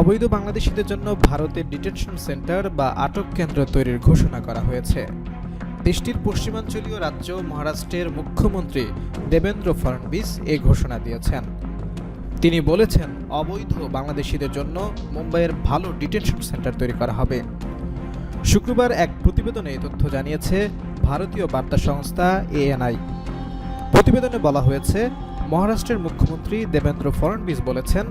অবৈধ বাংলাদেশিদের জন্য ভারতের ডিটেনশন সেন্টার বা আটক কেন্দ্র তৈরির ঘোষণা করা হয়েছে। দেশটির পশ্চিমাঞ্চলীয় রাজ্য, মহারাষ্ট্রের মুখ্যমন্ত্রী দেবেন্দ্র ফডণবীস এই ঘোষণা দিয়েছেন। তিনি বলেছেন, অবৈধ বাংলাদেশিদের জন্য মুম্বাইয়ের ভালো ডিটেনশন সেন্টার তৈরি করা হবে। শুক্রবার এক প্রতিবেদনে এই তথ্য জানিয়েছে ভারতীয় বার্তা সংস্থা এএনআই। প্রতিবেদনে বলা হয়েছে, মহারাষ্ট্রের মুখ্যমন্ত্রী দেবেন্দ্র ফডণবীস বলেছেন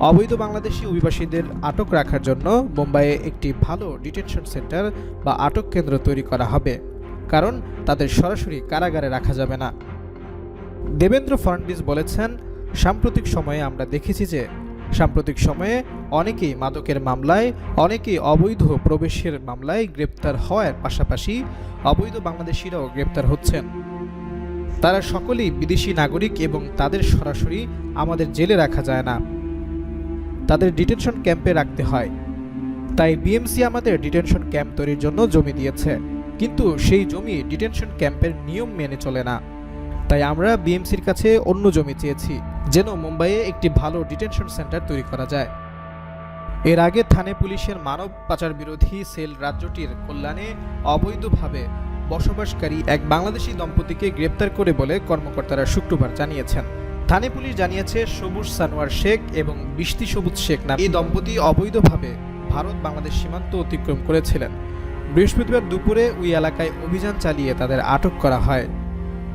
অবৈধ বাংলাদেশি অভিবাসীদের আটক রাখার জন্য মুম্বাইয়ে একটি ভালো ডিটেনশন সেন্টার বা আটক কেন্দ্র তৈরি করা হবে। কারণ তাদের সরাসরি কারাগারে রাখা যাবে না। দেবেন্দ্র ফডণবীস বলেছেন, সাম্প্রতিক সময়ে আমরা দেখেছি যে, সাম্প্রতিক সময়ে অনেকেই মাদকের মামলায়, অনেকেই অবৈধ প্রবেশের মামলায় গ্রেপ্তার হওয়ার পাশাপাশি অবৈধ বাংলাদেশিরাও গ্রেপ্তার হচ্ছেন। তারা সকলেই বিদেশি নাগরিক এবং তাদের সরাসরি আমাদের জেলে রাখা যায় না। তাদের ডিটেনশন ক্যাম্পে রাখতে হয়। তাই বিএমসি আমাদের ডিটেনশন ক্যাম্প তৈরির জন্য জমি দিয়েছে। কিন্তু সেই জমি ডিটেনশন ক্যাম্পের নিয়ম মেনে চলে না। তাই আমরা বিএমসির কাছে অন্য জমি চেয়েছি, যেন মুম্বাইয়ে একটি ভালো ডিটেনশন সেন্টার তৈরি করা যায়। এর আগে থানে পুলিশের মানব পাচার বিরোধী সেল রাজ্যটির কল্যাণে অবৈধভাবে বসবাসকারী এক বাংলাদেশি দম্পতিকে গ্রেপ্তার করে বলে কর্মকর্তারা শুক্রবার জানিয়েছেন। থানে পুলিশ জানিয়েছে, সবুজ সানোয়ার শেখ এবং বৃষ্টি সবুজ শেখ নামে এই দম্পতি অবৈধভাবে ভারত বাংলাদেশ সীমান্ত অতিক্রম করেছিলেন। বৃহস্পতিবার দুপুরে ওই এলাকায় অভিযান চালিয়ে তাদের আটক করা হয়।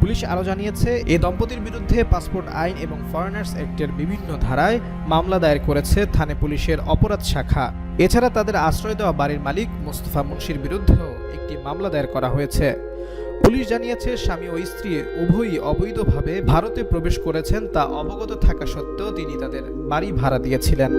পুলিশ আরও জানিয়েছে, এ দম্পতির বিরুদ্ধে পাসপোর্ট আইন এবং ফরেনার্স অ্যাক্টের বিভিন্ন ধারায় মামলা দায়ের করেছে থানে পুলিশের অপরাধ শাখা। এছাড়া তাদের আশ্রয় দেওয়া বাড়ির মালিক মোস্তফা মুন্সির বিরুদ্ধেও একটি মামলা দায়ের করা হয়েছে। পুলিশ জানিয়েছে, স্বামী ও স্ত্রী উভয়ই অবৈধভাবে ভারতে প্রবেশ করেছেন, তা অবগত থাকা সত্ত্বেও তিনি তাদের বাড়ি ভাড়া দিয়েছিলেন।